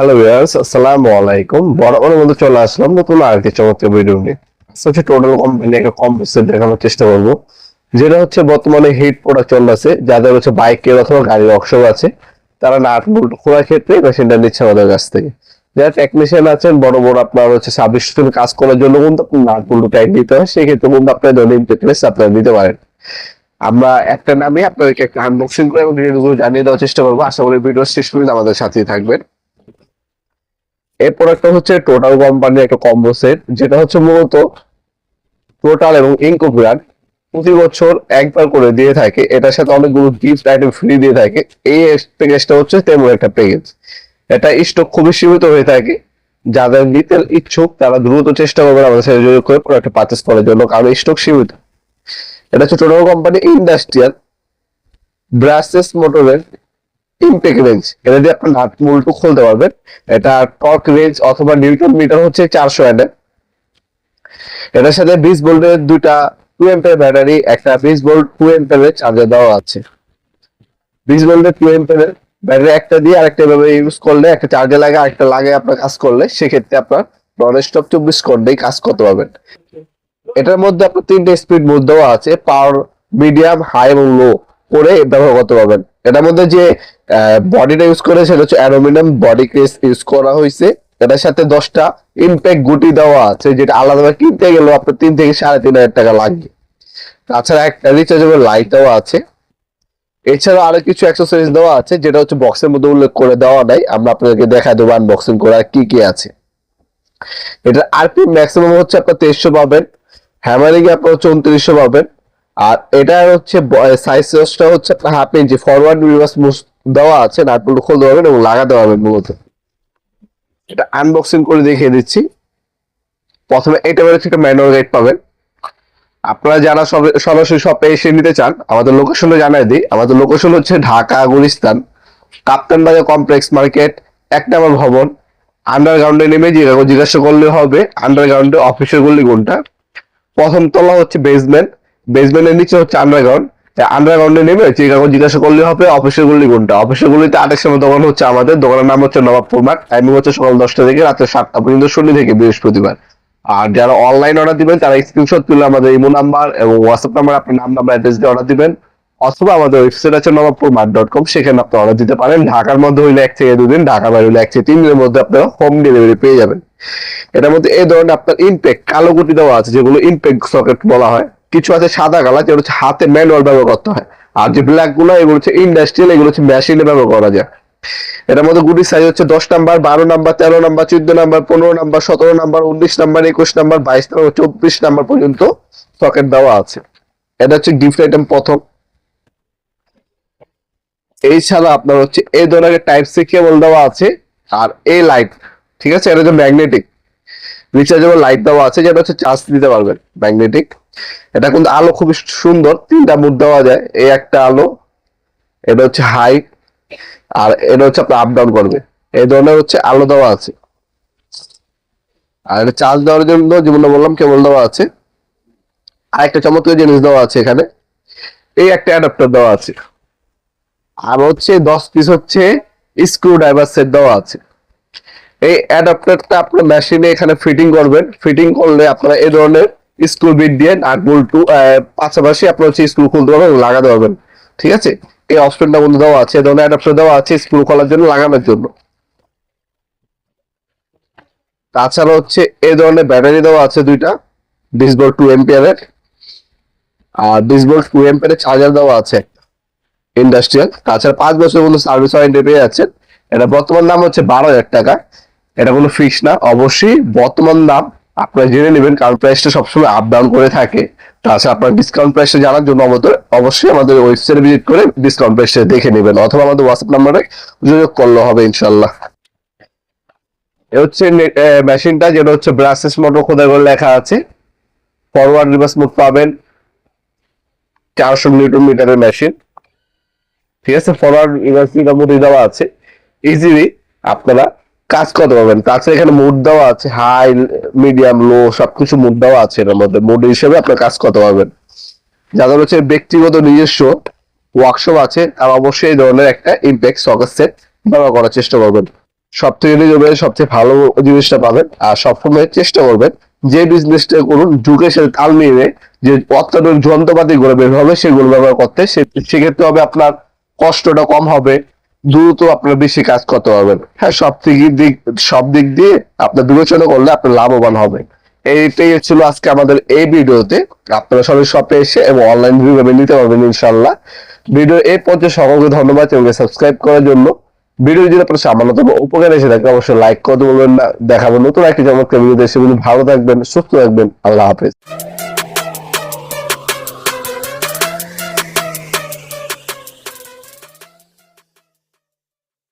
Hello viewers আসসালামু আলাইকুম বরাবর মধ্যে চলে আসলাম। নতুন আরেকটি চমৎকার ভিডিও নিয়ে। হচ্ছে টোটাল কোম্পানি একটা কম্পিউটার দেখানোর চেষ্টা করব। যেটা হচ্ছে বর্তমানে হিট প্রোডাক্ট চলতেছে যাদের হচ্ছে বাইকের অথবা গাড়ির ওয়ার্কশপ আছে, তারা নাট বুল্ট খোলার ক্ষেত্রে মেশিনটা নিচ্ছে আমাদের কাছ থেকে। যারা টেকনিশিয়ান আছেন, বড় বড় আপনার হচ্ছে সার্ভিস কাজ করার জন্য কিন্তু আপনার নাট বুল্ট টাইট দিতে হয়। সেক্ষেত্রে কিন্তু আপনার দৈনিক টেকনিস আপনারা দিতে পারেন। আমরা একটা নামে আপনাদেরকে একটা আনবক্সিং করে এবং জানিয়ে দেওয়ার চেষ্টা করব। আশা করি ভিডিও শেষ পর্যন্ত আমাদের সাথেই থাকবেন। এই প্রোডাক্টটা হচ্ছে টোটাল কোম্পানির একটা কম্বো সেট যেটা হচ্ছে মূলত টোটাল এবং ইনকো ব্র্যান্ড প্রতি বছর একবার করে দিয়ে থাকে। এটার সাথে অনেকগুলো গিফট আইটেম ফ্রি দিয়ে থাকে। এই প্যাকেজটা হচ্ছে তেমন একটা প্যাকেজ এটা স্টক খুবই সীমিত হয়ে থাকে। যাদের নিতে ইচ্ছুক, তারা দ্রুত চেষ্টা করবেন আমাদের সাথে যোগাযোগ করে প্রোডাক্টটা পারচেস করার জন্য, কারণ স্টক সীমিত। এটা হচ্ছে টোটাল কোম্পানি ইন্ডাস্ট্রিয়াল ব্রাসেস মোটরের ইমপেক রেঞ্জ এটা দিয়ে আপনার নাট মুলটু খুলতে পারবেন। এটা টর্ক রেঞ্জ অথবা নিউটন মিটার হচ্ছে চারশো এন এটার সাথে বিশ ভোল্টের দুইটা টু এম্পের ব্যাটারি একটা বিশ ভোল্ট টু এম্পের চার্জার দেওয়া আছে। বিশ ভোল্টের টু এম্পের ব্যাটারি একটা দিয়ে আরেকটা এভাবে ইউজ করলে একটা চার্জার লাগে আরেকটা লাগে আপনার কাজ করলে সেক্ষেত্রে আপনার নন স্টপ চব্বিশ ঘন্টাই কাজ করতে পারবেন। এটার মধ্যে আপনার তিনটে স্পিড মোড দেওয়া আছে পাওয়ার মিডিয়াম হাই এবং লো করে ব্যবহার করতে পারবেন এটার মধ্যে যে বডিটা ইউজ করে, সেটা হচ্ছে অ্যালুমিনিয়াম বডি ক্রেস ইউজ করা হয়েছে এটার সাথে দশটা ইম্প্যাক্ট গুটি দেওয়া আছে, যেটা আলাদাভাবে কিনতে গেলেও আপনার তিন থেকে সাড়ে তিন হাজার টাকা লাগবে তাছাড়া একটা রিচার্জেবল লাইট দেওয়া আছে। এছাড়া আরও কিছু অ্যাক্সেসরিজ দেওয়া আছে, যেটা হচ্ছে বক্সের মধ্যে উল্লেখ করে দেওয়া নাই। আমরা আপনাদেরকে দেখা দেবো আনবক্সিং করে আর কি কি আছে। এটার আরপি ম্যাক্সিমাম হচ্ছে আপনার তেইশশো পাবেন। হ্যামারিং আপনার হচ্ছে উনত্রিশশো পাবেন। আর এটা হচ্ছে সাইজ সাইজটা হচ্ছে আপনার half inch forward reverse move দেওয়া আছে নাটগুলো খুলতে পারবেন এবং লাগাতে পারবেন মূলত। এটা আনবক্সিং করে দেখিয়ে দিচ্ছি। প্রথমে এটা হচ্ছে একটা ম্যানুয়াল গাইড পাবেন। আপনারা যারা সরাসরি শপে এসে নিতে চান, আমাদের লোকেশনটা জানাই দিই। আমাদের লোকেশন হচ্ছে ঢাকা, গুলিস্তান, কাপ্তান বাজার কমপ্লেক্স মার্কেট এক নম্বর ভবন। আন্ডারগ্রাউন্ডে নেমে জিজ্ঞাসা করলে হবে আন্ডারগ্রাউন্ডে অফিসের গলি কোনটা? প্রথম তলা হচ্ছে বেসমেন্ট বেসমেন্টের নিচে হচ্ছে আন্ডারগ্রাউন্ড আন্ডারগ্রাউন্ডে নেমে জিজ্ঞাসা জিজ্ঞাসা করলে হবে অফিসের গলি কোনটা? অফিসের গলিতে আরেক সময় দোকান হচ্ছে আমাদের। দোকানের নাম হচ্ছে নবাবপুর মাঠ টাইমিং হচ্ছে সকাল দশটা থেকে রাত্রে সাতটা পর্যন্ত শনি থেকে বৃহস্পতিবার। আর যারা অনলাইন অর্ডার দিবেন, তারা স্ক্রিনশট তুলে আমাদের ইমো নাম্বার এবং হোয়াটসঅ্যাপ নাম্বার আপনার নাম নাম্বার অ্যাড্রেস দিয়ে অর্ডার দিবেন। অথবা আমাদের ওয়েবসাইট আছে নবাবপুর মাঠ ডট কম সেখানে আপনি অর্ডার দিতে পারেন। ঢাকার মধ্যে হইলে এক থেকে দুদিন ঢাকার বাইরে হইলে এক থেকে তিন দিনের মধ্যে আপনারা হোম ডেলিভারি পেয়ে যাবেন। এটার মধ্যে এই ধরনের আপনার ইনপেক্ট কালো গুটি দেওয়া আছে, যেগুলো ইনপেক্ট সকেট বলা হয়। কিছু আছে সাদা কালার, যেগুলো হচ্ছে হাতে ম্যানুয়াল ব্যবহার করতে হয়। আর যে ব্ল্যাকগুলো, এগুলো হচ্ছে ইন্ডাস্ট্রিয়াল এগুলো হচ্ছে মেশিনে ব্যবহার করা যায়। এটার মধ্যে গুটির সাইজ হচ্ছে দশ নাম্বার বারো নাম্বার তেরো নাম্বার চোদ্দ নাম্বার পনেরো নাম্বার সতেরো নাম্বার উনিশ নাম্বার একুশ নাম্বার বাইশ নাম্বার চব্বিশ নাম্বার পর্যন্ত সকেট দেওয়া আছে। এটা হচ্ছে গিফট আইটেম প্রথম। এছাড়া আপনার হচ্ছে এই ধরনের টাইপ সি কেবল দেওয়া আছে, আর এই লাইট ঠিক আছে? এটা হচ্ছে ম্যাগনেটিক রিচার্জেবল লাইট দেওয়া আছে, যেটা হচ্ছে চার্জ দিতে পারবেন ম্যাগনেটিক এটা কিন্তু আলো খুবই সুন্দর, তিনটা মুড দেওয়া যায়। এই একটা আলো, এটা হচ্ছে হাই আর এটা হচ্ছে আপনার আপ ডাউন করবে। এই ধরনের হচ্ছে আলো দেওয়া আছে। আর এটা চার্জ দেওয়ার জন্য যেমন বললাম কেবল দেওয়া আছে। আর একটা চমৎকার জিনিস দেওয়া আছে এখানে। এই একটা অ্যাডাপ্টার দেওয়া আছে। আর হচ্ছে দশ পিস হচ্ছে স্ক্রু ড্রাইভার সেট দেওয়া আছে। এই অ্যাডাপ্টারটা আপনার মেশিনে এখানে ফিটিং করবেন। ফিটিং করলে আপনারা এই ধরনের স্ক্রু বিট দিয়ে নাট বল্টু পাশাপাশি আপনার হচ্ছে স্ক্রু খুলতে পারবেন লাগাতে পারবেন। ঠিক আছে? এই অপশনটা বন্ধু দেওয়া আছে, এই ধরনের অ্যাডাপ্টার দেওয়া আছে স্ক্রু খোলার জন্য লাগানোর জন্য। তাছাড়া হচ্ছে এই ধরনের ব্যাটারি দেওয়া আছে দুইটা ডিসবোর্ড টু এম্পিয়ারের আর ডিসবোর্ড টু এম্পিয়ারের চার্জার দেওয়া আছে ইন্ডাস্ট্রিয়াল তাছাড়া পাঁচ বছর পর্যন্ত সার্ভিস ওয়ারেন্টি পেয়ে যাচ্ছেন। এটা বর্তমান দাম হচ্ছে বারো হাজার টাকা। এটা কোনো ফিক্স না। অবশ্যই বর্তমান দাম আপনারা জেনে নেবেন, কারণ প্রাইসটা সবসময় আপ ডাউন করে থাকে। তাছাড়া আপনার ডিসকাউন্ট প্রাইসটা জানার জন্য আমাদের অবশ্যই আমাদের ওয়েবসাইটে ভিজিট করে ডিসকাউন্ট প্রাইসটা দেখে নেবেন, অথবা আমাদের হোয়াটসঅ্যাপ নাম্বারে যোগাযোগ করলে হবে ইনশাল্লাহ এ হচ্ছে মেশিনটা যেটা হচ্ছে ব্রাসেস মোটর খোদাই করে লেখা আছে। ফরওয়ার্ড রিভার্স মোড পাবেন। চারশো নিউটন মিটারের মেশিন ঠিক আছে? ফরওয়ার্ড রিভার্স মিটার দেওয়া আছে। ইজিলি আপনারা কাজ করতে পারবেন। তাছাড়া এখানে মুড দেওয়া আছে হাই, মিডিয়াম, লো, সবকিছু মুড দেওয়া আছে এর মধ্যে। মুড হিসেবে আপনার কাজ করতে পারবেন। যাদের হচ্ছে ব্যক্তিগত নিজস্ব ওয়ার্কশপ আছে, তারা অবশ্যই এই ধরনের একটা ইম্প্যাক্ট সকেট সেট ব্যবহার করার চেষ্টা করবেন। সব থেকে নিজের সবচেয়ে ভালো জিনিসটা পাবেন আর সবসময় চেষ্টা করবেন যে বিজনেসটা করুন যুগের সাথে তাল মিলিয়ে যে অত্যাধুনিক যন্ত্রপাতি গুলো বের হবে, সেগুলো ব্যবহার করতে। সে- সেক্ষেত্রে হবে আপনার কষ্টটা কম হবে দ্রুত আপনার বেশি কাজ করতে পারবেন। হ্যাঁ সব থেকে দিক, সব দিক দিয়ে আপনার বিবেচনা করলে আপনার লাভবান হবেন এইটাই ছিল আজকে আমাদের এই ভিডিওতে। আপনারা সবাই শপে এসে এবং অনলাইন ভিডিও নিতে পারবেন ইনশাল্লাহ ভিডিও এই পর্যায়ে সকলকে ধন্যবাদ এবং সাবস্ক্রাইব করার জন্য। ভিডিও যদি আপনার সামান্যতম উপকার এসে থাকে, অবশ্যই লাইক করতে বলবেন না। দেখাবো নতুন একটি চমৎকার ভিডিও দেশে ভালো থাকবেন, সুস্থ থাকবেন। আল্লাহ হাফেজ।